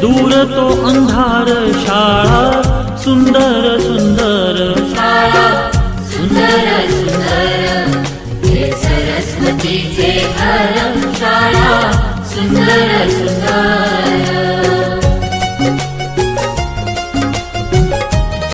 दूर तो अंधार शाळा सुंदर सुंदर शाळा। सुंदर सरस्वतीचे घर शाळा। सुंदर सुंदर